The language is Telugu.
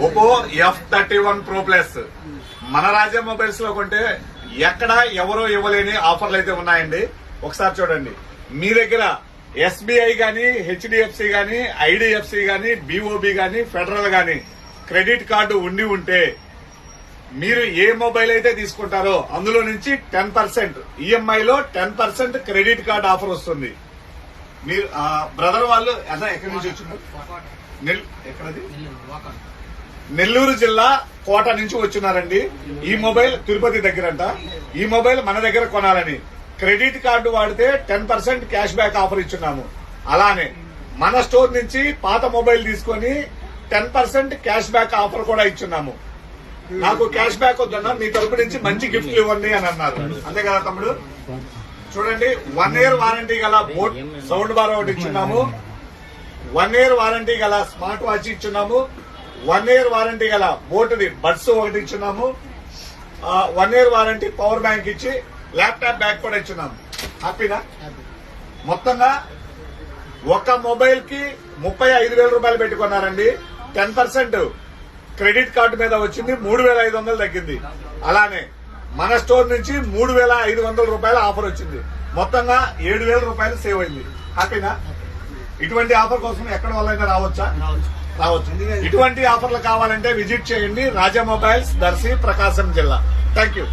Oppo F thirty one pro plus మన రాజా మొబైల్స్లో కొంటే ఎక్కడ ఎవరో ఇవ్వలేని ఆఫర్లు అయితే ఉన్నాయండి. ఒకసారి చూడండి. మీ దగ్గర ఎస్బీఐ గాని హెచ్డిఎఫ్సి గాని ఐడిఎఫ్సి గాని బిఓబి గాని ఫెడరల్ గాని క్రెడిట్ కార్డు ఉండి ఉంటే మీరు ఏ మొబైల్ అయితే తీసుకుంటారో అందులో నుంచి ten percent ఈఎంఐలో ten percent credit card offer వస్తుంది. మీరు బ్రదర్ వాళ్ళు ఎక్కడి నుంచి వచ్చినారు నెల్- ఎక్కడది? నెల్లూరు జిల్లా కోట నుంచి వచ్చినారండి. ఈ మొబైల్ తిరుపతి దగ్గరంట. ఈ మొబైల్ మన దగ్గర కొనాలని. క్రెడిట్ కార్డు వాడితే ten percent cash back offer ఇచ్చున్నాము. అలానే మన స్టోర్ నుంచి పాత మొబైల్ తీసుకొని ten percent cash back offer కూడా ఇచ్చున్నాము. నాకు క్యాష్ బ్యాక్ వద్దన్నా మీ తరపు నుంచి మంచి గిఫ్ట్లు ఇవ్వండి అని అన్నారు. అంతే కదా తమ్ముడు? చూడండి వన్ ఇయర్ వారంటీ గల బోట్ సౌండ్ బార్ ఒకటి ఇచ్చున్నాము. వన్ ఇయర్ వారంటీ గల స్మార్ట్ వాచ్ ఇచ్చున్నాము. వన్ ఇయర్ వారంటీ గల బోటుది బడ్స్ ఒకటి ఇచ్చున్నాము one year warranty power bank ఇచ్చి ల్యాప్టాప్ బ్యాగ్ కూడా ఇచ్చున్నాము హ్యాపీనా? మొత్తంగా ఒక మొబైల్కి ముప్పై ఐదు వేల రూపాయలు పెట్టుకున్నారండి టెన్ పర్సెంట్ క్రెడిట్ కార్డు మీద వచ్చింది మూడు వేల ఐదు వందలు తగ్గింది. అలానే మన స్టోర్ నుంచి మూడు వేల ఐదు వందల రూపాయల ఆఫర్ వచ్చింది. మొత్తంగా ఏడు వేల రూపాయలు సేవ్ అయింది. హ్యాపీనా? ఇటువంటి ఆఫర్ కోసం ఎక్కడ వాళ్ళైనా రావచ్చా? రావచ్చు. ఇటువంటి ఆఫర్లు కావాలంటే విజిట్ చేయండి. రాజా మొబైల్స్ దర్శి ప్రకాశం జిల్లా. Thank you